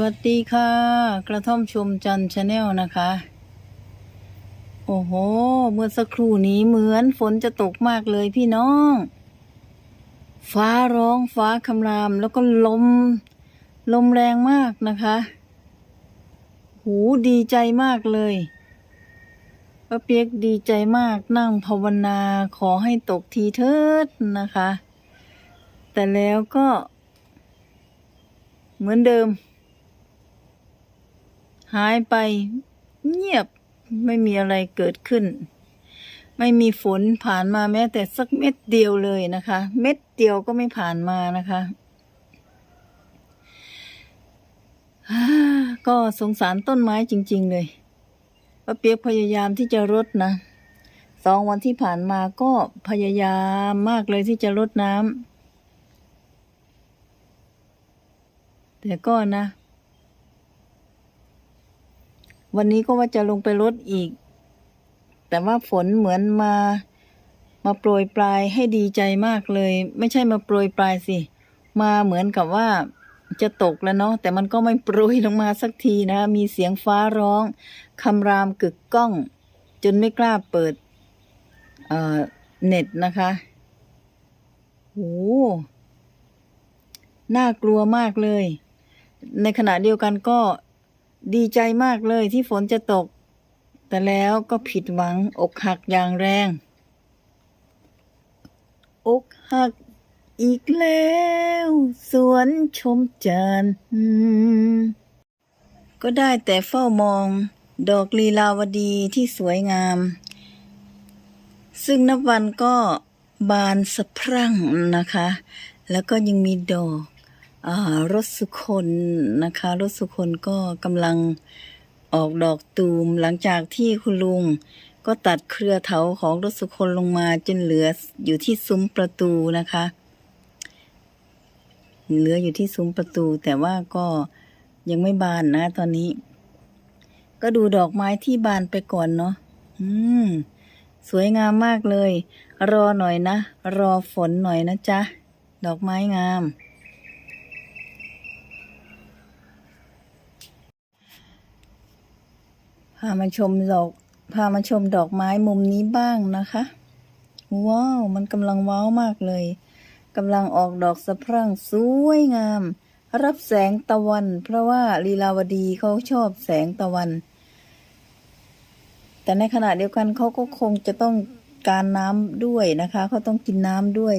วัสดีค่ะ กระท่อมชมจันชาแนลนะคะ โอ้โห เมื่อสักครู่นี้เหมือนฝนจะตกมากเลยพี่น้อง ฟ้าร้องฟ้าคำรามแล้วก็ลม ลมแรงมากนะคะ หูดีใจมากเลยป้าเปียกดีใจมากนั่งภาวนาขอให้ตกทีเถิดนะคะ แต่แล้วก็เหมือนเดิม หายไป เงียบไม่มีอะไรเกิดขึ้น ไม่มีฝนผ่านมาแม้แต่สักเม็ดเดียวเลยนะคะ เม็ดเดียวก็ไม่ผ่านมานะคะก็สงสารต้นไม้จริง ๆ เลยป้าเปียกพยายามที่จะรดนะสองวันที่ผ่านมาก็พยายามมากเลยที่จะรดน้ำแต่ก็นะ วันนี้ก็ว่าจะลงไปรดอีก แต่ว่าฝนเหมือนมา มาโปรยปลายให้ดีใจมากเลย ไม่ใช่มาโปรยปลายสิ มาเหมือนกับว่าจะตกแล้วเนาะแต่มันก็ไม่โปรยลงมาสักทีนะ มีเสียงฟ้าร้องคำรามกึกก้อง จนไม่กล้าเปิดเอ่อเน็ตนะคะโอ้น่ากลัวมากเลย ในขณะเดียวกันก็ ดีใจมากเลยที่ฝนจะตก แต่แล้วก็ผิดหวังอกหักอย่างแรง อกหักอีกแล้ว สวนชมจันทร์ก็ได้แต่เฝ้ามอง ดอกลีลาวดีที่สวยงาม ซึ่งนับวันก็บานสะพรั่งนะคะ แล้วก็ยังมีดอก รถสุคนนะคะ รถสุคนก็กำลังออกดอกตูมหลังจากที่คุณลุง ก็ตัดเครือเถาของรถสุคนลงมาจนเหลืออยู่ที่ซุ้มประตูนะคะ เหลืออยู่ที่ซุ้มประตู แต่ว่าก็ยังไม่บานนะตอนนี้ ก็ดูดอกไม้ที่บานไปก่อนเนาะอืม สวยงามมากเลย รอหน่อยนะ รอฝนหน่อยนะจ๊ะ ดอกไม้งามามาชมดอก พามาชมดอกไม้มุมนี้บ้างนะคะ ว้าว มันกำลังว้าวมากเลยกำลังออกดอกสะพรั่งสวยงาม รับแสงตะวัน เพราะว่าลีลาวดีเขาชอบแสงตะวัน แต่ในขณะเดียวกันเขาก็คงจะต้องการน้ำด้วยนะคะเขาต้องกินน้ำด้วย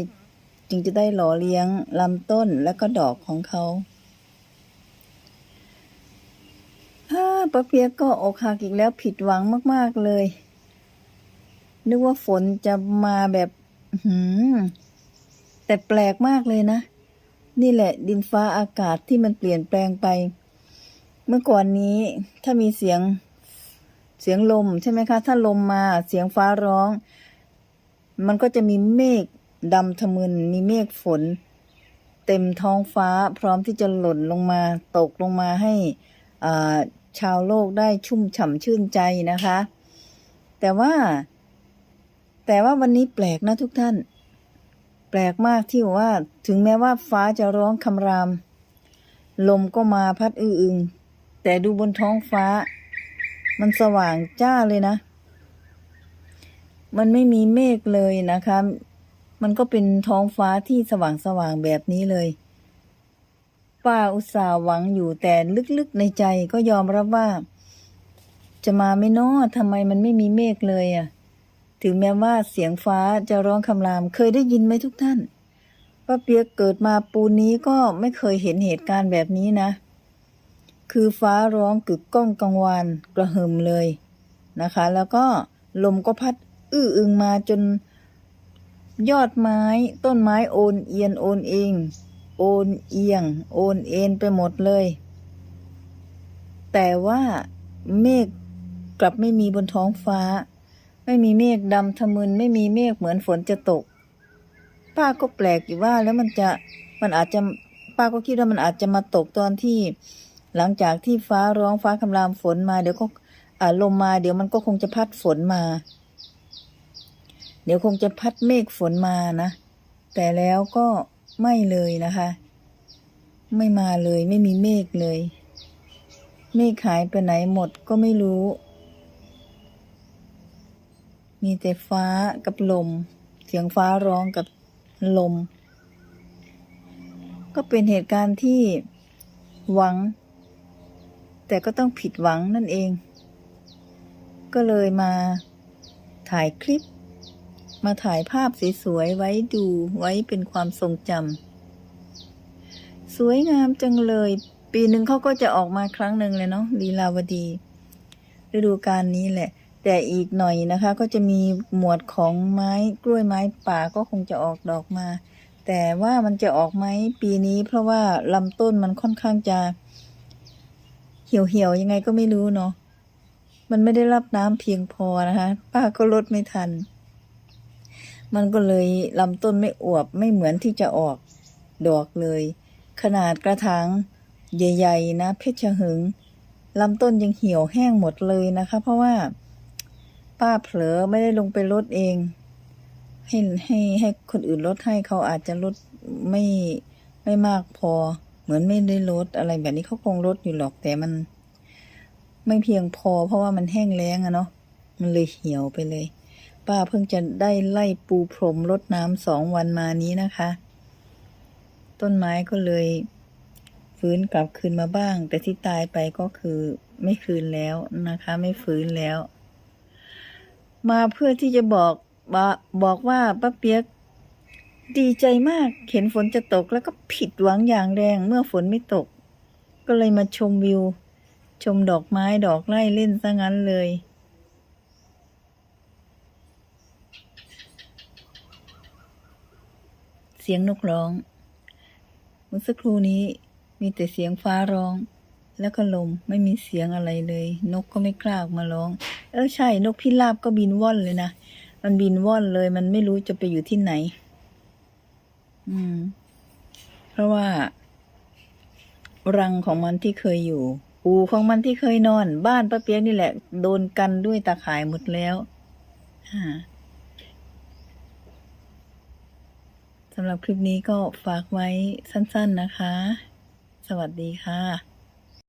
จึงจะได้หล่อเลี้ยงลำต้นและก็ดอกของเขา อ่า ป้าเปียกก็อกหักอีกแล้วผิดหวังมาก ๆ เลย นึกว่าฝนจะมาแบบหือแต่แปลกมากเลยนะ นี่แหละ ดินฟ้าอากาศที่มันเปลี่ยนแปลงไป เมื่อก่อนนี้ถ้ามีเสียงเสียงลมใช่ไหมคะ ถ้าลมมาเสียงฟ้าร้อง มันก็จะมีเมฆดำทะมึนมีเมฆฝน เต็มท้องฟ้าพร้อมที่จะหล่นลงมาตกลงมาให้อ่า ชาวโลกได้ชุ่มฉ่ำชื่นใจนะคะ แต่ว่า แต่ว่าวันนี้แปลกนะทุกท่าน แปลกมากที่ว่า ถึงแม้ว่าฟ้าจะร้องคำราม ลมก็มาพัดอื้ออึง แต่ดูบนท้องฟ้า มันสว่างจ้าเลยนะ มันไม่มีเมฆเลยนะคะ มันก็เป็นท้องฟ้าที่สว่างสว่างๆแบบนี้เลย ป้าอุตส่าห์หวังอยู่แต่ลึกๆในใจก็ยอมรับว่า จะมาไม่นอทำไมมันไม่มีเมฆเลยอะ ถึงแม้ว่าเสียงฟ้าจะร้องคำรามเคยได้ยินไหมทุกท่านป้าเปียกเกิดมาปูนนี้ก็ไม่เคยเห็นเหตุการณ์แบบนี้นะ คือฟ้าร้องกึกก้องกังวานกระหึ่มเลยนะคะ แล้วก็ลมก็พัดอื้ออึงมาจนยอดไม้ต้นไม้โอนเอียนโอนเอง โอนเอียง โอนเอ็นไปหมดเลย แต่ว่าเมฆกลับไม่มีบนท้องฟ้า ไม่มีเมฆดำทะมึนไม่มีเมฆเหมือนฝนจะตก ป้าก็แปลกอยู่ว่าแล้วมันจะมันอาจจะป้าก็คิดว่ามันอาจจะมาตกตอนที่ หลังจากที่ฟ้าร้องฟ้าคำรามฝนมาเดี๋ยวก็ลมมา เดี๋ยวมันก็คงจะพัดฝนมา เดี๋ยวคงจะพัดเมฆฝนมานะ แต่แล้วก็ ไม่เลยนะคะ ไม่มาเลยไม่มีเมฆเลย เมฆหายไปไหนหมดก็ไม่รู้ มีแต่ฟ้ากับลม เสียงฟ้าร้องกับลม ก็เป็นเหตุการณ์ที่หวัง แต่ก็ต้องผิดหวังนั่นเอง ก็เลยมาถ่ายคลิป มาถ่ายภาพสวยๆไว้ดูไว้เป็นความทรงจำสวยงามจังเลย ปีหนึ่งเขาก็จะออกมาครั้งหนึ่งเลยเนาะลีลาวดี ฤดูกาลนี้แหละ แต่อีกหน่อยนะคะ ก็จะมีหมวดของไม้กล้วยไม้ป่าก็คงจะออกดอกมา แต่ว่ามันจะออกไหมปีนี้ เพราะว่าลำต้นมันค่อนข้างจะ เหี่ยวเหี่ยวๆยังไงก็ไม่รู้เนาะมันไม่ได้รับน้ำเพียงพอนะคะ ป้าก็ลดไม่ทัน มันก็เลยลำต้นไม่อวบไม่เหมือนที่จะออก ดอกเลย ขนาดกระถางใหญ่ ๆ นะ เพชรหึงลำต้นยังเหี่ยวแห้งหมดเลยนะคะ เพราะว่า ป้าเผลอไม่ได้ลงไปลดเอง ให้ให้ให้คนอื่นลดให้เขาอาจจะลดไม่ไม่มากพอ เหมือนไม่ได้ลดอะไรแบบนี้เขาคงลดอยู่หรอกแต่มัน ไม่เพียงพอ เพราะว่ามันแห้งแล้งอะเนาะมันเลยเหี่ยวไปเลย ป้าเพิ่งจะได้ไล่ปูพรมรดน้ำสองวันมานี้นะคะ ต้นไม้ก็เลยฟื้นกลับคืนมาบ้าง แต่ที่ตายไปก็คือไม่คืนแล้วนะคะ ไม่ฟื้นแล้ว มาเพื่อที่จะบอกบอบอกว่าป้าเปียกดีใจมากเห็นฝนจะตกแล้วก็ผิดหวังอย่างแรงเมื่อฝนไม่ตก ก็เลยมาชมวิว ชมดอกไม้ดอกไร่เล่นซะงั้นเลย เสียงนกร้อง เมื่อสักครู่นี้มีแต่เสียงฟ้าร้อง แล้วก็ลมไม่มีเสียงอะไรเลย นกก็ไม่กล้าออกมาร้อง เออใช่ นกพิราบก็บินว่อนเลยนะ มันบินว่อนเลย มันไม่รู้จะไปอยู่ที่ไหน อืม เพราะว่า รังของมันที่เคยอยู่ปูของมันที่เคยนอน บ้านป้าเปียกนี่แหละ โดนกันด้วยตาข่ายหมดแล้วอ่า สำหรับคลิปนี้ก็ฝากไว้สั้นๆนะคะ สวัสดีค่ะ